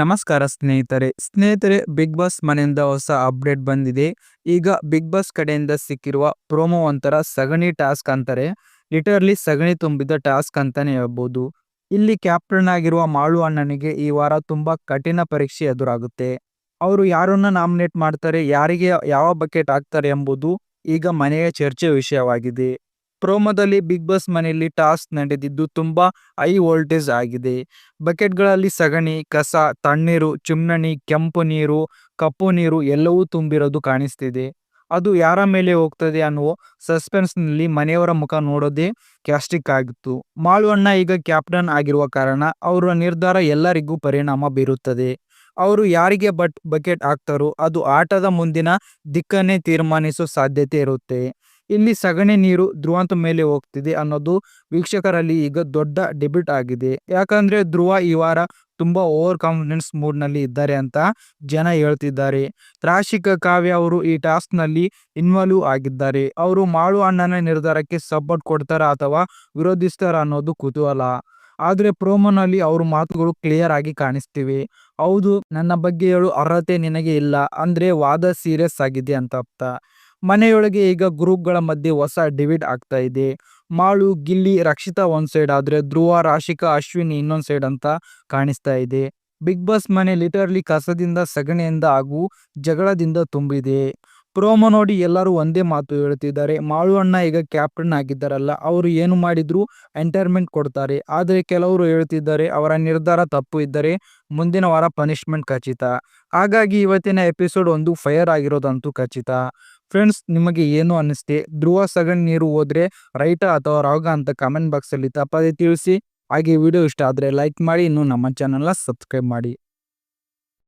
ನಮಸ್ಕಾರ ಸ್ನೇಹಿತರೆ. ಸ್ನೇಹಿತರೆ ಬಿಗ್ ಬಾಸ್ ಮನೆಯಿಂದ ಹೊಸ ಅಪ್ಡೇಟ್ ಬಂದಿದೆ. ಈಗ ಬಿಗ್ ಬಾಸ್ ಕಡೆಯಿಂದ ಸಿಕ್ಕಿರುವ ಪ್ರೋಮೋ ಒಂಥರ ಸಗಣಿ ಟಾಸ್ಕ್ ಅಂತಾರೆ. ಲಿಟರ್ಲಿ ಸಗಣಿ ತುಂಬಿದ ಟಾಸ್ಕ್ ಅಂತಾನೆ ಹೇಳ್ಬೋದು. ಇಲ್ಲಿ ಕ್ಯಾಪ್ಟನ್ ಆಗಿರುವ ಮಾಳು ಅಣ್ಣನಿಗೆ ಈ ವಾರ ತುಂಬಾ ಕಠಿಣ ಪರೀಕ್ಷೆ ಎದುರಾಗುತ್ತೆ. ಅವರು ಯಾರನ್ನ ನಾಮಿನೇಟ್ ಮಾಡ್ತಾರೆ, ಯಾರಿಗೆ ಯಾವ ಬಕೆಟ್ ಹಾಕ್ತಾರೆ ಎಂಬುದು ಈಗ ಮನೆಯ ಚರ್ಚೆ ವಿಷಯವಾಗಿದೆ. ಪ್ರೋಮೋದಲ್ಲಿ ಬಿಗ್ ಬಾಸ್ ಮನೆಯಲ್ಲಿ ಟಾಸ್ಕ್ ನಡೆದಿದ್ದು ತುಂಬಾ ಹೈ ವೋಲ್ಟೇಜ್ ಆಗಿದೆ. ಬಕೆಟ್ಗಳಲ್ಲಿ ಸಗಣಿ, ಕಸ, ತಣ್ಣೀರು, ಚಿಮ್ನಣಿ, ಕೆಂಪು ನೀರು, ಕಪ್ಪು ನೀರು ಎಲ್ಲವೂ ತುಂಬಿರೋದು ಕಾಣಿಸ್ತಿದೆ. ಅದು ಯಾರ ಮೇಲೆ ಹೋಗ್ತದೆ ಅನ್ನುವ ಸಸ್ಪೆನ್ಸ್ನಲ್ಲಿ ಮನೆಯವರ ಮುಖ ನೋಡೋದೇ ಕ್ಯಾಸ್ಟಿಕ್ ಆಗಿತ್ತು. ಮಾಳುವಣ್ಣ ಈಗ ಕ್ಯಾಪ್ಟನ್ ಆಗಿರುವ ಕಾರಣ ಅವರ ನಿರ್ಧಾರ ಎಲ್ಲರಿಗೂ ಪರಿಣಾಮ ಬೀರುತ್ತದೆ. ಅವರು ಯಾರಿಗೆ ಬಟ್, ಬಕೆಟ್ ಹಾಕ್ತಾರೋ ಅದು ಆಟದ ಮುಂದಿನ ದಿಕ್ಕನ್ನೇ ತೀರ್ಮಾನಿಸೋ ಸಾಧ್ಯತೆ ಇರುತ್ತೆ. ಇಲ್ಲಿ ಸಗಣಿ ನೀರು ಧ್ರುವಂತ ಮೇಲೆ ಹೋಗ್ತಿದೆ ಅನ್ನೋದು ವೀಕ್ಷಕರಲ್ಲಿ ಈಗ ದೊಡ್ಡ ಡೆಬಿಟ್ ಆಗಿದೆ. ಯಾಕಂದ್ರೆ ಧ್ರುವ ಈ ವಾರ ತುಂಬಾ ಓವರ್ ಕಾನ್ಫಿಡೆನ್ಸ್ ಮೂಡ್ನಲ್ಲಿ ಇದ್ದಾರೆ ಅಂತ ಜನ ಹೇಳ್ತಿದ್ದಾರೆ. ತ್ರಾಶಿಕ ಕಾವ್ಯ ಅವರು ಈ ಟಾಸ್ಕ್ನಲ್ಲಿ ಇನ್ವಾಲ್ವ್ ಆಗಿದ್ದಾರೆ. ಅವರು ಮಾಳು ಅಣ್ಣನ ನಿರ್ಧಾರಕ್ಕೆ ಸಪೋರ್ಟ್ ಕೊಡ್ತಾರ ಅಥವಾ ವಿರೋಧಿಸ್ತಾರ ಅನ್ನೋದು ಕುತೂಹಲ. ಆದ್ರೆ ಪ್ರೋಮೋನಲ್ಲಿ ಅವ್ರ ಮಾತುಗಳು ಕ್ಲಿಯರ್ ಆಗಿ ಕಾಣಿಸ್ತಿವೆ. ಹೌದು, ನನ್ನ ಬಗ್ಗೆ ಹೇಳು ಅರ್ಹತೆ ನಿನಗೆ ಇಲ್ಲ. ಅಂದ್ರೆ ವಾದ ಸೀರಿಯಸ್ ಆಗಿದೆ ಅಂತ ಅರ್ಥ. ಮನೆಯೊಳಗೆ ಈಗ ಗ್ರೂಪ್ಗಳ ಮಧ್ಯೆ ಹೊಸ ಡಿವಿಡ್ ಆಗ್ತಾ ಇದೆ. ಮಾಳು, ಗಿಲ್ಲಿ, ರಕ್ಷಿತಾ ಒಂದು ಸೈಡ್ ಆದ್ರೆ ಧ್ರುವ, ರಾಶಿಕಾ, ಅಶ್ವಿನಿ ಇನ್ನೊಂದು ಸೈಡ್ ಅಂತ ಕಾಣಿಸ್ತಾ ಇದೆ. ಬಿಗ್ ಬಾಸ್ ಮನೆ ಲಿಟರ್ಲಿ ಕಸದಿಂದ, ಸಗಣಿಯಿಂದ ಹಾಗೂ ಜಗಳದಿಂದ ತುಂಬಿದೆ. ಪ್ರೋಮೋ ನೋಡಿ ಎಲ್ಲರೂ ಒಂದೇ ಮಾತು ಹೇಳ್ತಿದ್ದಾರೆ. ಮಾಳು ಅಣ್ಣ ಈಗ ಕ್ಯಾಪ್ಟನ್ ಆಗಿದ್ದಾರಲ್ಲ, ಅವರು ಏನು ಮಾಡಿದ್ರು ಎಂಟರ್ಮೆಂಟ್ ಕೊಡ್ತಾರೆ. ಆದರೆ ಕೆಲವರು ಹೇಳ್ತಿದ್ದಾರೆ, ಅವರ ನಿರ್ಧಾರ ತಪ್ಪು ಇದ್ದರೆ ಮುಂದಿನ ವಾರ ಪನಿಷ್ಮೆಂಟ್ ಖಚಿತ. ಹಾಗಾಗಿ ಇವತ್ತಿನ ಎಪಿಸೋಡ್ ಒಂದು ಫೈರ್ ಆಗಿರೋದಂತೂ ಖಚಿತ. ಫ್ರೆಂಡ್ಸ್ ನಿಮಗೆ ಏನು ಅನ್ನಿಸ್ತೆ? ಧ್ರುವ ಸಗಣಿ ನೀರು ಹೋದ್ರೆ ರೈಟ ಅಥವಾ ರಾಗ ಅಂತ ಕಮೆಂಟ್ ಬಾಕ್ಸಲ್ಲಿ ತಪ್ಪದೆ ತಿಳಿಸಿ. ಹಾಗೆ ವಿಡಿಯೋ ಇಷ್ಟ ಆದರೆ ಲೈಕ್ ಮಾಡಿ, ಇನ್ನು ನಮ್ಮ ಚಾನಲ್ನ ಸಬ್ಸ್ಕ್ರೈಬ್ ಮಾಡಿ.